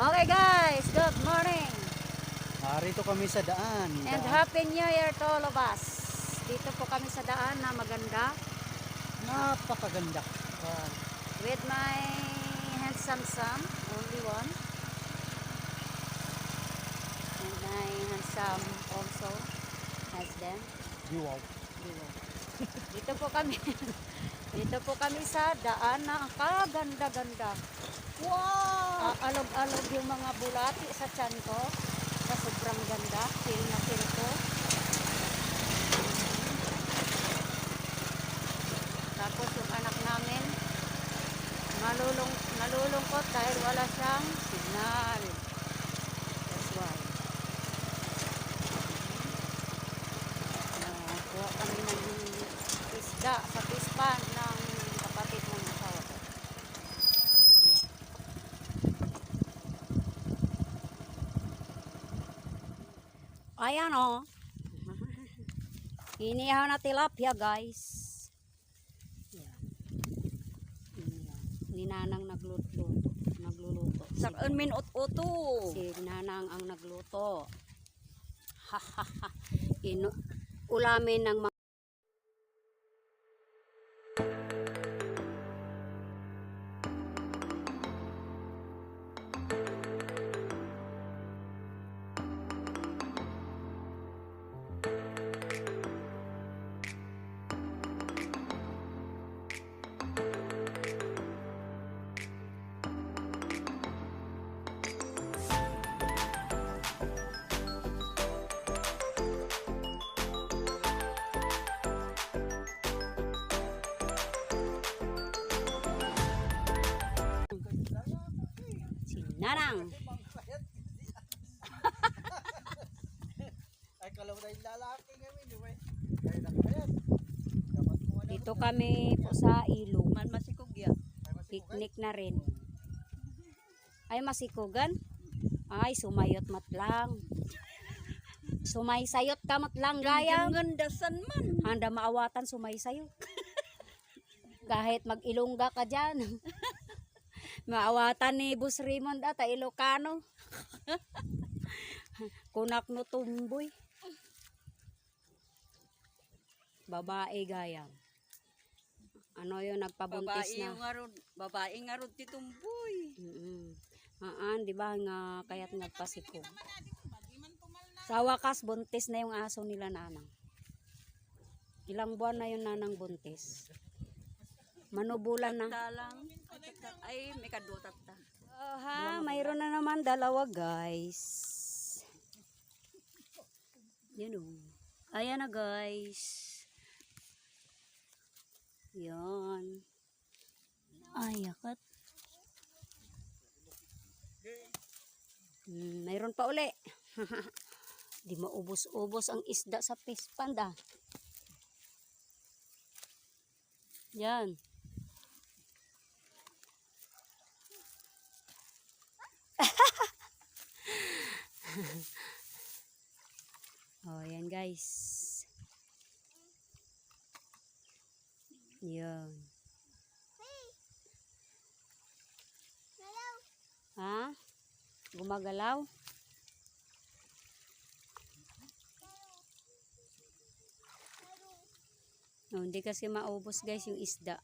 Okay guys, good morning. Narito kami sa daan. And Daan- Happy New Year to all of us. Dito po kami sa daan na maganda Napakaganda. Ah, with my handsome son, only one. And my handsome also husband. wow. Dito po kami. Dito po kami sa daan na kaganda-ganda. Wow! alog-alog yung mga bulati sa tiyan ko. Sobrang ganda feel ko. Tapos yung anak namin, malulung, nalulungkot dahil wala siyang signal. That's why. Ah, kuha kami ng isda sa pispan ng kapatid ng asawa ko. Yan. Ayan o. Inihaw na tilapia guys. Ni Nanang nagluto. Nagluluto. Saan min ut-uto? si Nanang ang nagluto. Ino, ulamin ng kami po sa ilog. Man. Ay, masikugan. Picnic na rin. Ay, masikugan. Ay, sumayot matlang. Sumaysayot ka matlang gayam. Ang gandasan man. Handa maawatan sumaysayot. Kahit mag-ilongga ka dyan. maawatan ni Bus Raymond at Ilocano. Kunak no tumboy. Babae gayam. Ano yun, nagpabuntis Babae na. yung arod. Babae nga arod titumboy. Mm Aan, di ba nga kaya't nagpasiko. Sa wakas, buntis na yung aso nila nanang. Ilang buwan na yung nanang buntis. Manubulan na. Ay, may kadutat ta. Oh, ha, mayroon na naman dalawa guys. Yan o. Ayan na guys. Yan. Ay, yakat. Hmm, mayroon pa uli. Di maubos-ubos ang isda sa fish panda. Yan. Oh, yan guys. Yan. Ha? Gumagalaw? Oh, hindi kasi maubos guys yung isda.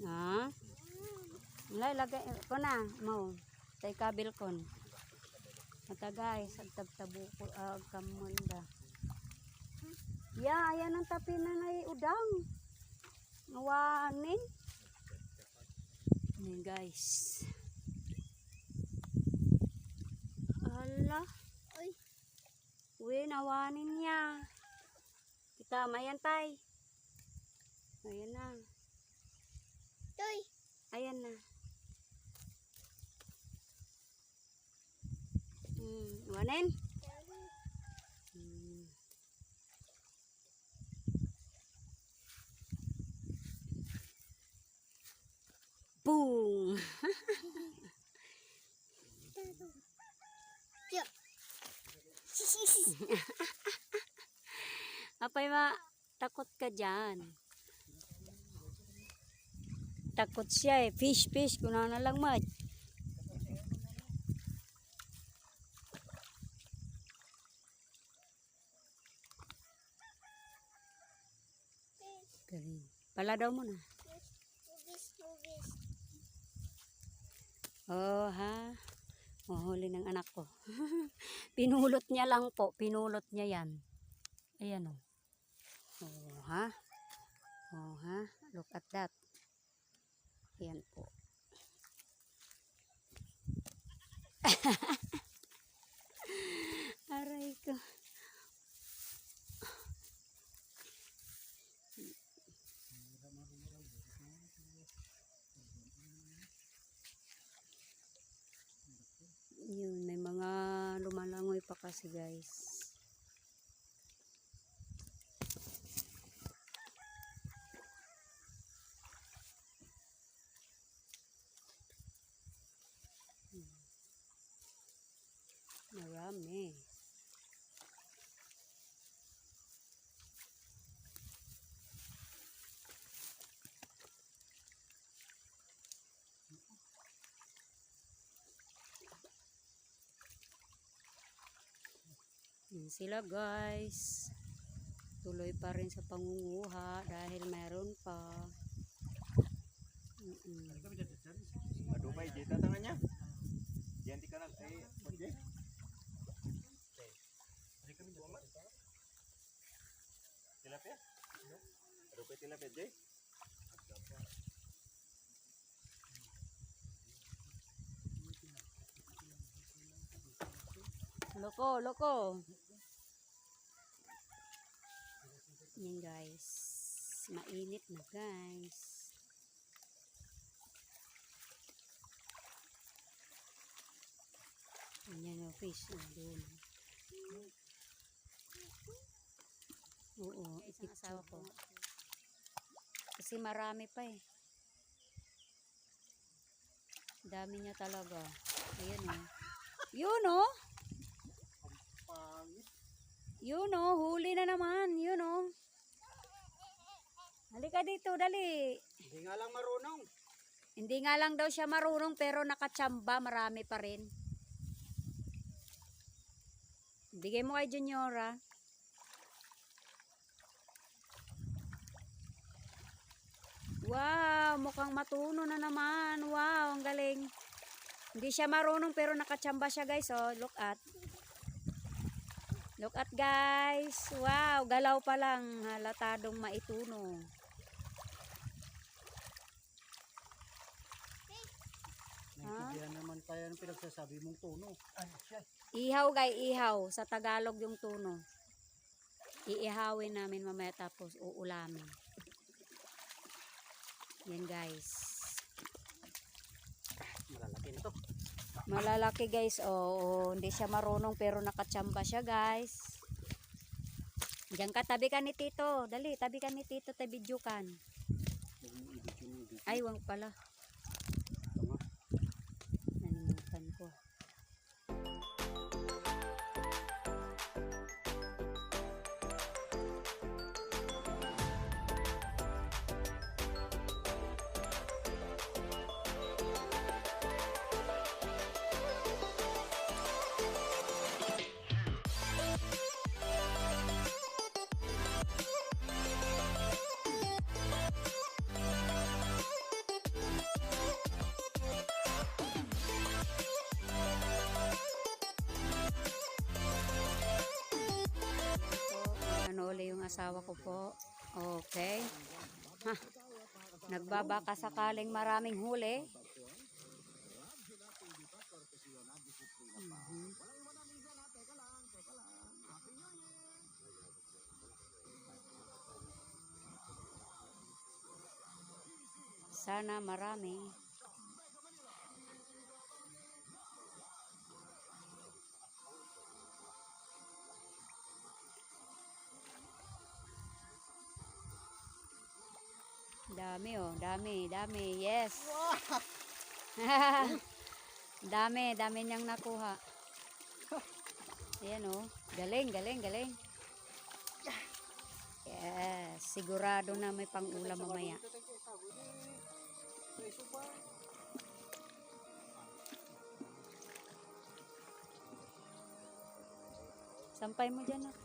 Ha? Wala, lagay ko na. Mo. Tay kabil kon. Mata guys, ang tagtabo ko, uh, kamunda. Ya, ayan ang tapi na na udang. Nawanin. Ayan guys. Ala. Uy. Uy, nawanin niya. Kita, mayan tay. Ayan na. Toy, Ayan na. Hmm? Hmm. Boom! Apay ma Takot ka dyan. Takot siya eh. Fish, fish. Kuna na lang mat. Pala daw mo na. Hugis, hugis. Oh, ha? Mahuli ng anak ko. pinulot niya lang po. Pinulot niya yan. Ayan oh. Oh, ha? Oh, ha? Look at that. Ayan po. Aray ko. Yun, may mga lumalangoy pa kasi guys. Hmm. Marami. Yun sila guys. Tuloy pa rin sa pangunguha dahil meron pa. Mm-mm. Madumay, Jay, tatangan niya. Diyan di ka nag... Ay, pag Jay. Tilapia? Pa tilapia, Jay? Loko, loko. Yan guys. Mainit na guys. Yan yung fish. Oh, doon. Oo, ipit asawa ko. Kasi marami pa eh. Dami niya talaga. Ayan oh. Yun oh. Pangit. Yun oh, huli na naman. Yun oh. Halika dito, dali. Hindi nga lang marunong. Hindi nga lang daw siya marunong pero nakatsamba, marami pa rin. Bigay mo kay Juniora. Wow, mukhang matuno na naman. Wow, ang galing. Hindi siya marunong pero nakatsamba siya guys. Oh, look at. Look at guys. Wow, galaw pa lang. Halatadong maituno. Naintindihan naman kaya ng pinagsasabi mong tono. Ano siya? Ihaw gay, ihaw. Sa Tagalog yung tuno. Iihawin namin mamaya tapos uulamin. Yan guys. Malalaki na to. Malalaki guys. Oo, hindi siya marunong pero nakatsamba siya guys. Diyan ka, tabi ka ni Tito. Dali, tabi ka ni Tito, tabi kan. Huwag mo i-video ng video. Ay, wang pala. Asawa ko po. Okay. Ha. Nagbabaka sakaling maraming huli. Mhm. Sana marami. Oh, dami, dami. Yes. dami, dami niyang nakuha. Ayan oh. Galing, galing, galing. Yes. Sigurado na may pang-ulam mamaya. Sampay mo dyan ah.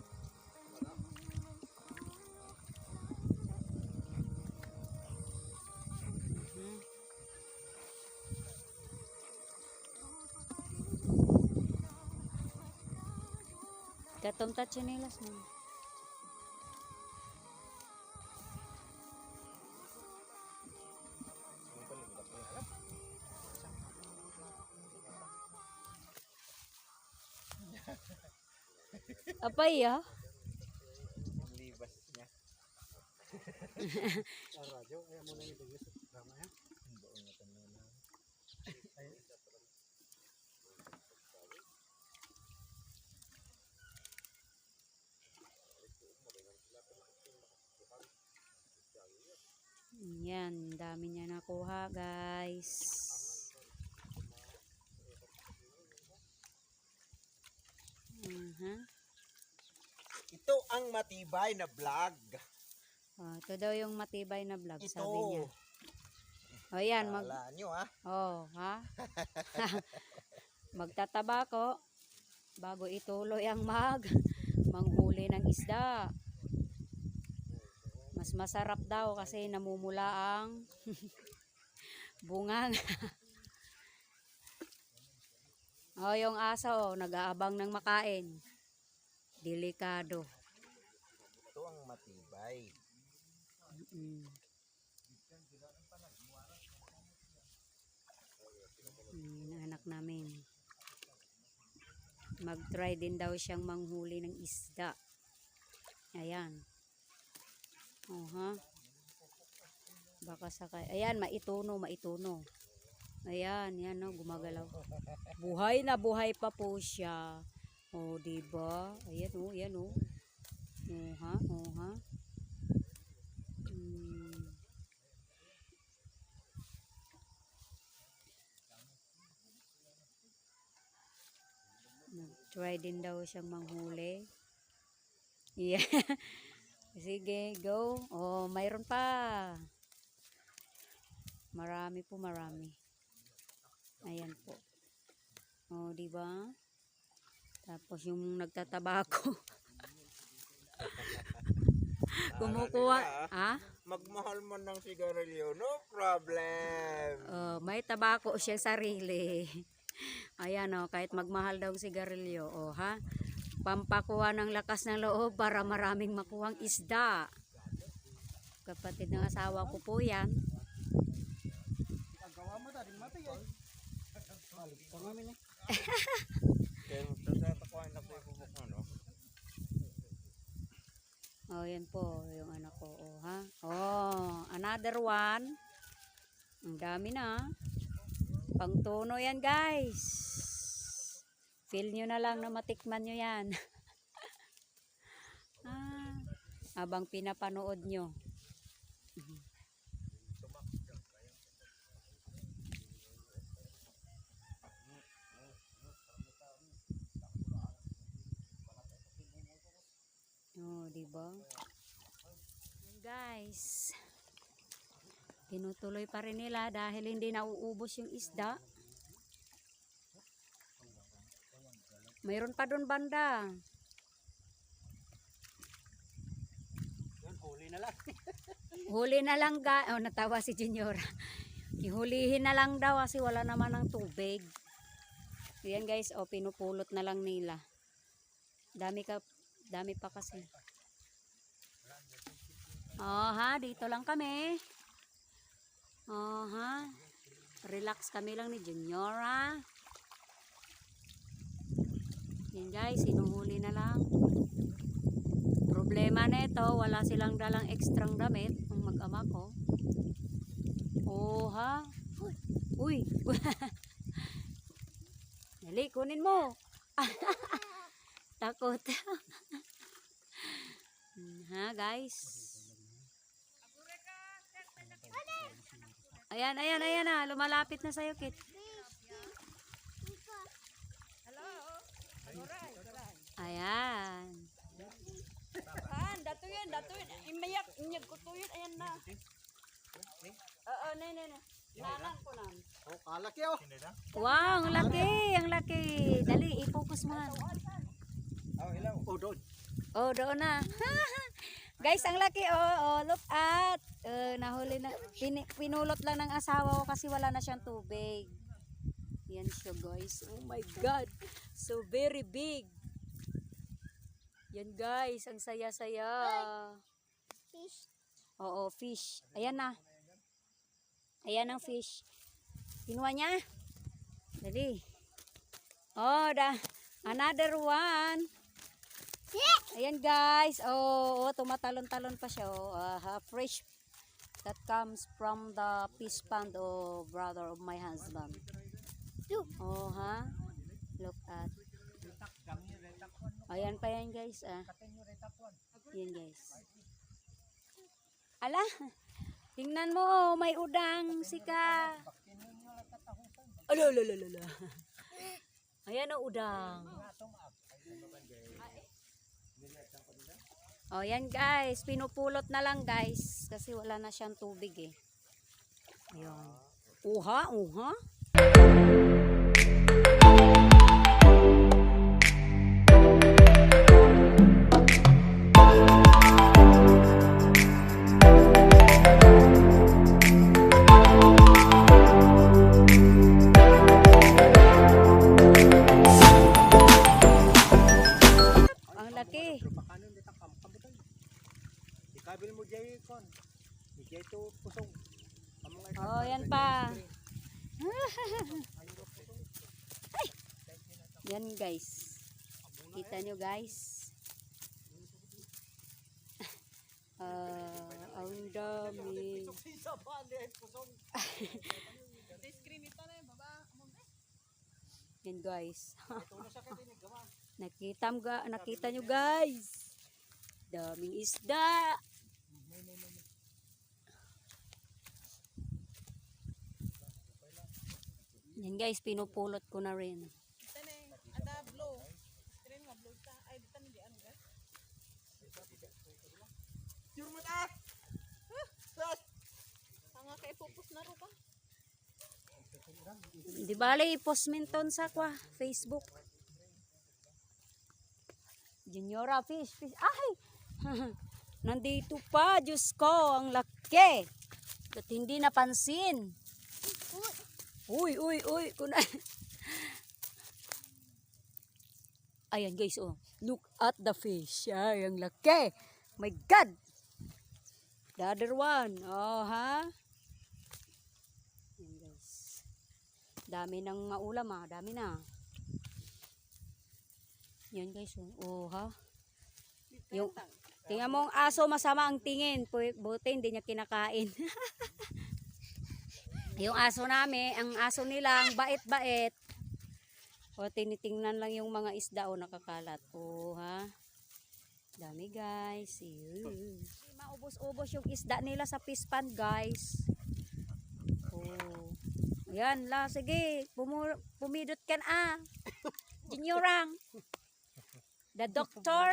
Katong ta chinelas mo. Apay ah. Libas niya. Radyo, kaya mo na yung dugis sa programa yan. Doon na tanong na. Ay, Yan, dami niya nakuha, guys. Mhm. Ito ang matibay na vlog. Oh, ito daw yung matibay na vlog, Ito. sabi niya. O yan, mag, Kala nyo ah. oh, ha? Magtataba ko bago ituloy ang mag manghuli ng isda. Mas masarap daw kasi namumula ang bungang. oh, yung aso, oh, nag-aabang ng makain. Delikado. Ito ang matibay. Mm. Mm, anak namin. Mag-try din daw siyang manghuli ng isda. Ayan. Oh, ha? Baka sakay. Ayan, maituno, maituno. Ayan, yan no, gumagalaw. Buhay na buhay pa po siya. Oh, di ba? Ayan oh, ayan oh. Oh, ha? Oh, ha? Mm. Nag-try din daw siyang manghuli. Yeah. Sige, go. Oh, mayroon pa. Marami po, marami. Ayan po. Oh, di ba? Tapos yung nagtatabako. Kumukuha. Ah? Magmahal mo ng sigarilyo, no problem. Oh, may tabako siya sarili. Ayan oh, kahit magmahal daw sigarilyo, oh ha. Pampakuha ng lakas ng loob para maraming makuhang isda. Kapatid ng asawa ko po yan. Paggawa mo dali mati eh. Balik pa namin eh. Kaya magtatakuan na po yung no? Oh, yan po, yung anak ko, oh ha. Oh, another one. Ang dami na. Pangtuno yan, guys. Feel nyo na lang na matikman nyo yan. ah, habang pinapanood nyo. Oh, di? Guys, tinutuloy pa rin nila dahil hindi nauubos yung isda. Mayroon pa doon banda. Yun, huli na lang. Huli na lang ga. Oh, natawa si Junior. Ihulihin na lang daw kasi wala naman ng tubig. Yan guys, oh, pinupulot na lang nila. Dami ka, dami pa kasi. Oh ha, dito lang kami. Oh ha. Relax kami lang ni Junior ha. Yan guys, sinuhuli na lang. Problema nito, wala silang dalang ekstrang damit ang mag-ama ko. Oh, ha? Uy. Dali, kunin mo. Takot. Ha, guys? Ayan, ayan, ayan na. Lumalapit na sa'yo, Kit. Ayan. Han, dato yan, dato yan. Imayak, inyag ko to yun. Ayan na. Oo, na, na, na. Nanan ko na. Oh, kalaki oh. Wow, ang laki, ang laki. Dali, i-focus mo. Oh, hello. Oh, doon. Oh, doon na. Guys, ang laki. Oh, oh look at. Uh, nahuli na. Pin- pinulot lang ng asawa ko kasi wala na siyang tubig. Yan siya, guys. Oh my God. So very big. Yan, guys. Ang saya-saya. Fish. Oo, fish. Ayan na. Ayan ang fish. Kinuha niya. Dali. Oh, da. Another one. Ayan guys. Oh, oh tumatalon-talon pa siya. Oh, fresh that comes from the fish pond oh, brother of my husband. Oh, ha? Look at. Ayan pa yan guys. Ah. Yan guys. Ala, tingnan mo, oh, may udang, sika. Ala, ala, ala, ala. Ayan o, udang. O, yan guys, pinupulot na lang guys, kasi wala na siyang tubig eh. Ayan. Uha, uha. Ang guys. Ah, ang dami. Yan guys. nakita mo ga, nakita nyo guys. Daming isda. Yan guys, pinupulot ko na rin. Di bale, i-post minton sa kwa, Facebook. Juniora fish, fish. Ay! Nandito pa, Diyos ko, ang laki. At hindi napansin. Uy, uy, uy. Kuna. Ayan guys, oh. Look at the fish. Ay, ang laki. My God. The other one. Oh, ha? Ayan guys. Dami ng maulam ah. Dami na. Yan guys, oh. Oh, ha? Yung, tingnan mo ang aso, masama ang tingin. Buti hindi niya kinakain. yung aso namin, ang aso nila, ang bait-bait. O, tinitingnan lang yung mga isda o nakakalat. O, ha? Dami, guys. Ew. Maubos-ubos yung isda nila sa fish pond, guys. Oh. Ayan, la, sige. Pumu- pumidot ka na. Juniorang. The doctor.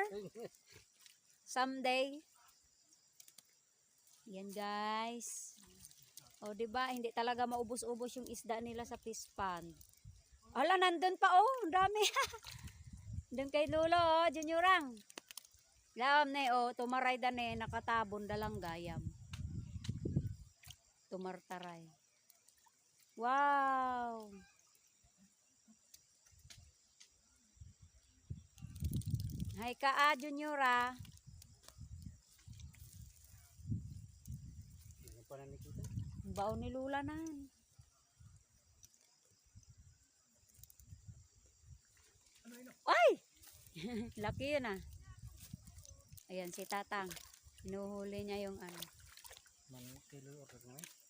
Someday. Yan, guys. O, di ba Hindi talaga maubos-ubos yung isda nila sa fish pond. Ala, nandun pa, oh. Ang dami. Doon kay Lolo, oh. Juniorang. Lam na, oh. Tumaray da na, nakatabon dalang gayam. Tumartaray. Wow. Hay ka, ah, Juniora. Ano pa na nakita? Ni Lula na. Ay! Laki yun ah. Ayan si Tatang. Hinuhuli niya yung ano. Man kilo or ngayon.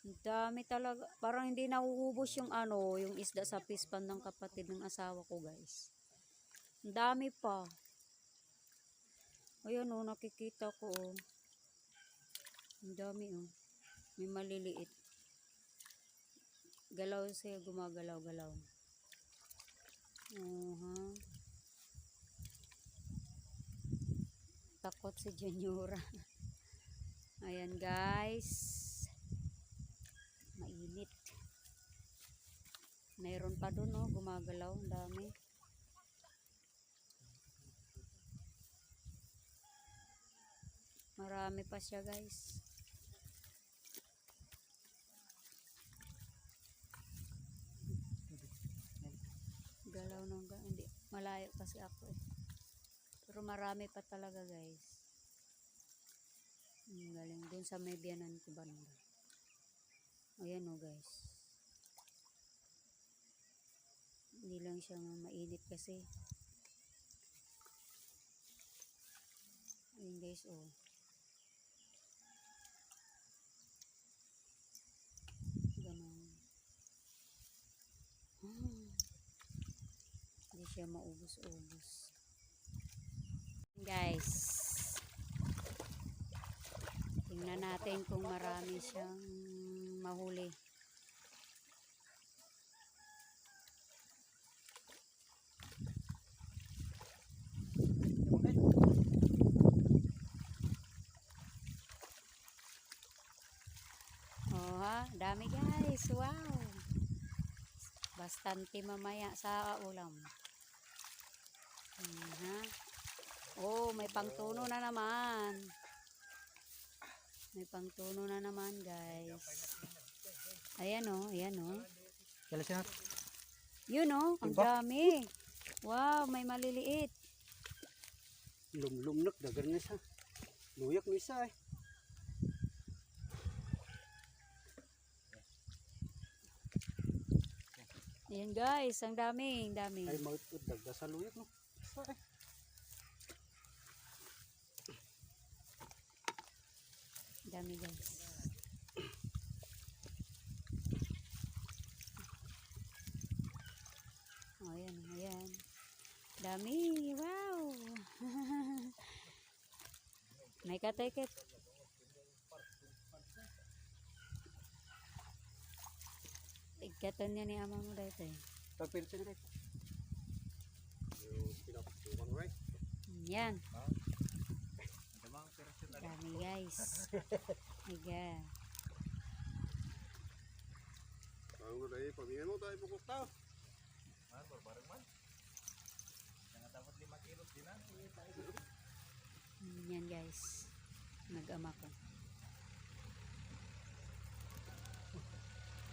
Ang dami talaga. Parang hindi nauubos yung ano, yung isda sa pispan ng kapatid ng asawa ko guys. Ang dami pa. Ayan oh, nakikita ko oh. Ang dami oh. May maliliit. Galaw siya, gumagalaw-galaw. Uh-huh. Takot si Juniora. Ayan guys. Mainit. Mayroon pa doon oh, gumagalaw. Ang dami. Marami pa siya guys. Galaw ng ga- hindi malayo kasi ako eh. Pero marami pa talaga guys. Ang galing dun sa may biyanan ko banda. Ayan o guys. Hindi lang siya ma- mainit kasi. Ayan guys oh. Ganon. Hmm. Hindi siya maubos-ubos. Guys. Tingnan natin kung marami siyang mahuli. Oh dami guys. Wow. Bastante mamaya sa ulam. Hmm, ha? Oh, may pangtuno na naman. May pangtuno na naman, guys. Ayan oh, ayan oh. Kailan siya? Yun oh, ang dami. Wow, may maliliit. Lumlum nak, dagar na siya. Luyak na isa eh. Ayan guys, ang dami, ang dami. Ay, mautod, dagar sa luyak no. Isa eh. Dami guys. Oh, ayan, ayan. Dami, wow. May katekit. Igkatan niya ni ama mo dito eh. Pinapasukan right. Yan. Dami guys. Ayan. Ang mo tayo, pamilya mo tayo bukok tao. Yan guys. Nag-ama ko.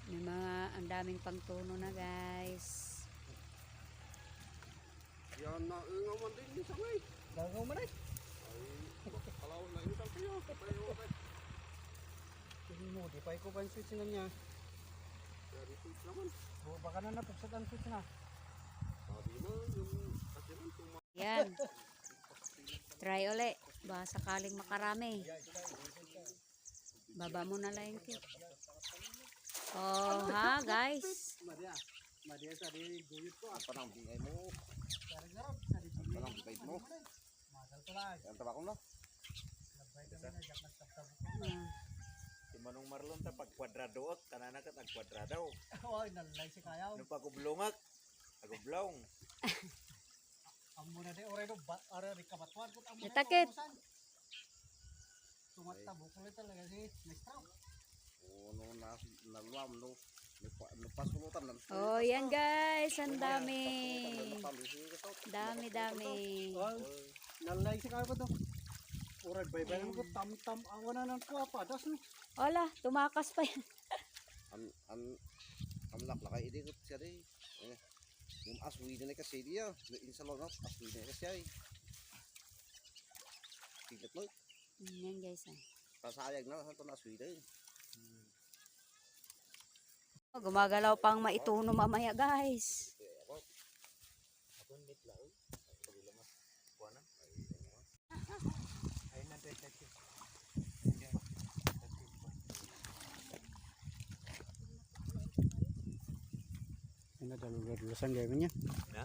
May mga ang daming pangtuno na guys. Yan na, nga man din minsan eh. Gagaw man eh. Ay, kalaw na yun sa kayo. Tayo ko eh. Hindi mo, di pa ko pa yung switch na niya. Dari switch naman. O, baka na napuksan ang switch na. Sabi mo, yung kasi man tuma. Yan. Try uli. Baka sakaling makarami. Baba mo na lang yung. Oh, ha, guys. Ka Ah, Manong Marlon ta pag kwadradoot, kanana kat ang kwadradaw. Oy, nalay si kayaw. Ano pa ko bulungak? Ako blong. Amo na di oray do ba ara ri kabatuan ko amo. Yatakit. Tumata bukol talaga si Mr. O no na naluam no. Napasulutan lang. Oh, yan guys. Ang dami. Dami, dami. Oh, nalay si ko to. Oray bay-bay ko tam-tam awan na ng kuwapa. Das no. Wala, tumakas pa yan. An an am lak lakay idi ko siya di. Aswi na kasi dia. Insalo na aswi na kasi ay. Tigit mo. Yan guys. ah. Pasayag na sa to na aswi din. Oh, Gumagalaw pang maituno mamaya guys. na ganun resolution gaya ganyan. Ha?